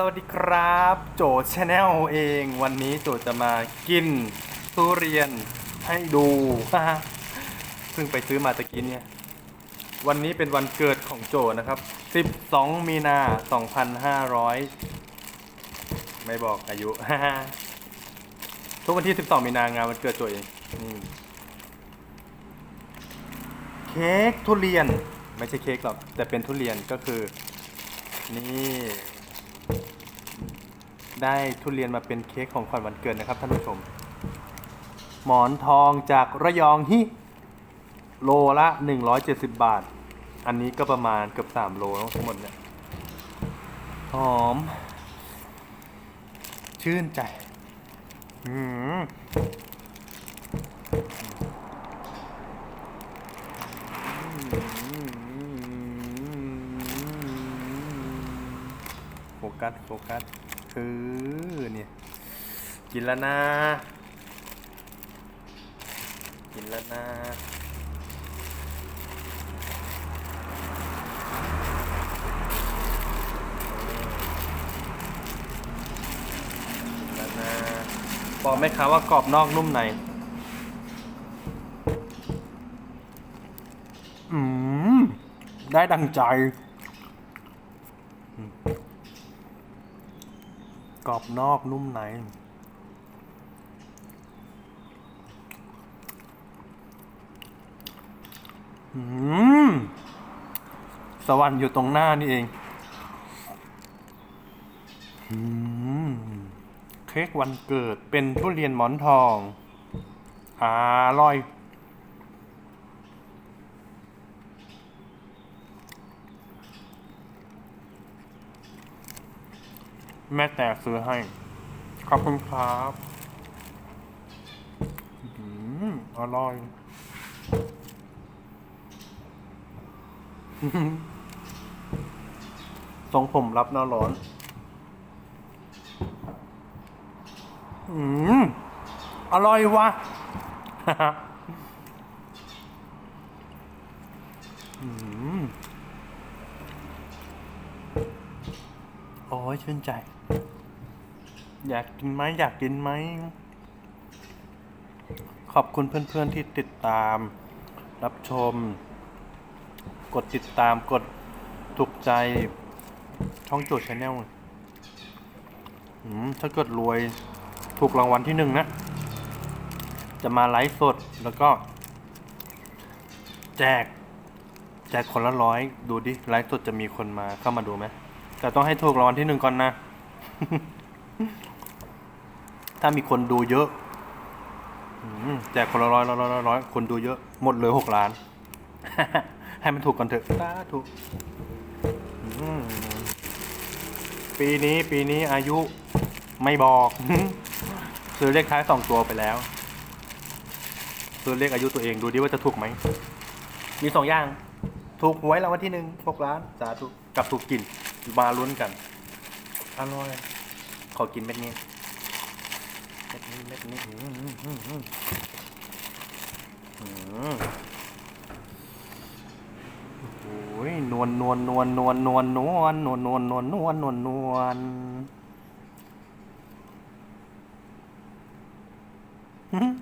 สวัสดีครับ โจชแนลเองวันนี้โจจะมากินทุเรียนให้ดูเพิ่งไปซื้อมาตะกี้เนี่ย วันนี้เป็นวันเกิดของโจนะครับ 12 มีนา2500 ไม่บอกอายุ ทุกวันที่ 12 มีนางานวันเกิดโจเองเค้กทุเรียน ไม่ใช่เค้กหรอกแต่เป็นทุเรียนก็คือ นี่ ได้ทุเรียนมาเป็นเค้กของขวัญวันเกิดนะครับท่านผู้ชม หมอนทองจากระยองฮิโลละ 170 บาท อันนี้ก็ประมาณเกือบ3โลทั้งหมดเนี่ยหอม ชื่นใจ อืม โฟกัสโฟกัสคือเนี่ยกินแล้วนะกินแล้วนะนแล้วนะบอกไหมคะว่ากรอบนอกนุ่มใน อืม ได้ดังใจ กรอบนอกนุ่มในสวรรค์อยู่ตรงหน้านี่เองอเค้กวันเกิดเป็นทุเรียนหมอนทอง อร่อย แม่แต่ซื้อให้ ขอบคุณครับอืมอร่อย ทรงผมรับหน้าร้อน อืม อร่อยวะอืม โอ้ยชื่นใจ อยากกินไหมอยากกินไหม ขอบคุณเพื่อนๆที่ติดตาม รับชม กดติดตามกดถูกใจช่องโจทย์ชาแนลถ้าเกิดรวยถูกรางวัลที่หนึ่งนะ จะมาไลฟ์สดแล้วก็ แจก แจกคนละร้อย ดูดิ ไลฟ์สดจะมีคนมาเข้ามาดูไหม แต่ต้องให้ถูกรางวัลที่หนึ่งก่อนนะ ถ้ามีคนดูเยอะอืมแจกคนละร้อยร้อยร้อยร้อยร้อยคนดูเยอะ หมดเลยหกล้าน ให้มันถูกก่อนเถอะสาถูกปีนี้ปีนี้อายุไม่บอกซื้อเลขท้ายสองตัวไปแล้วซื้อเลขอายุตัวเองดูดิว่าจะถูกไหม มีสองอย่าง ถูกหวยรางวัลที่หนึ่งหกล้านสาธุกับถูกกิน มาลุ้นกัน อร่อย ขอกินเม็ดนี้ เม็ดนี้เม็ดนี้อืมอืมอืมอืมอืมโอ้ยนวลนวลนวลนวลนวลนวลนวลนวลนวลนวลนวลนวลอืม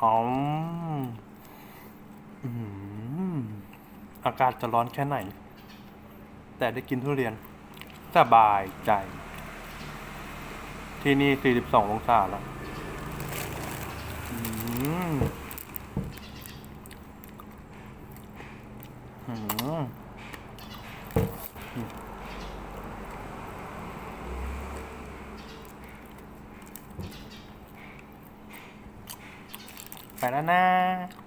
อ๋ออืมอากาศจะร้อนแค่ไหน แต่ได้กินทุเรียน สบายใจ ที่นี่ 42 องศาแล้วอืมอืมไปแล้วนะ